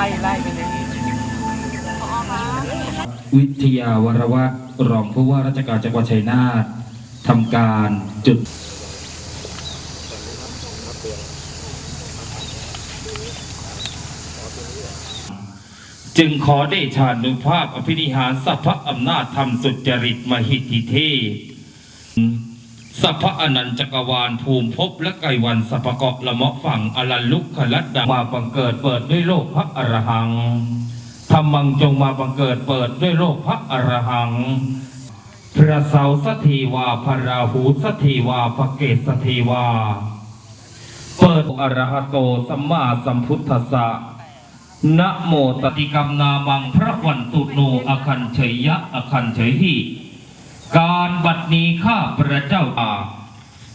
ล่ไล่ไปเลยวิทยาวรวัตรรองผู้ว่าราชการจังหวัดชัยนาททำการจุดจึงขอได้ชานุภาพอภินิหารสัพพะอำนาจธรรมสุจริตมหิทธิเทพ สัพพะอนันจักรวาลภูมิภพและไกวันสัพพะเกาะละมะฝั่งอลันลุกขลัดดังมาบังเกิดเปิดด้วยโลกพระอรหังธรรมังจงมาบังเกิดเปิดด้วยโลกพระอรหังพระเสาสถีวาพระราหูสถีวาพระเกศสถีวา เปิดอรหโตสัมมาสัมพุทธัสสะนะโมตติกรรมนามังพระวันตุโนอคันเฉยยะอคันเฉยหิการบัดนี้ข้า พระเจ้าอา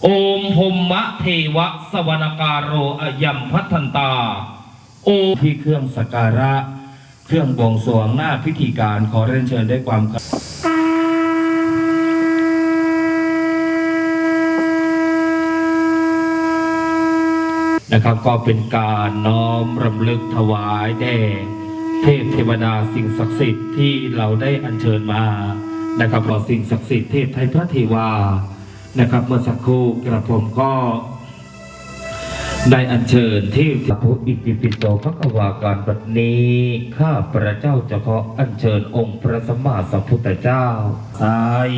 โอมพมมะเทวะสวนาการโรอยัมพัทันตา โอที่เครื่องสักการะ เครื่องบวงสรวงหน้าพิธีการขอเรียนเชิญได้ความคารพนะครับก็เป็นการน้อมรำลึกถวายแด่เทพเทวดาสิ่งศักดิ์สิทธิ์ที่เราได้อัญเชิญมา นะครับขอสิ่งศักดิ์สิทธิ์เทพไทยพระเทวานะครับ เมื่อสักครู่กระผมก็ได้อัญเชิญที่พระอิติปิโตพระกวาการบัดนี้ข้าพระเจ้าจะขออัญเชิญองค์พระสัมมาสัมพุทธเจ้าท้าย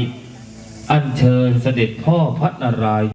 อัญเชิญเสด็จพ่อพระนารายณ์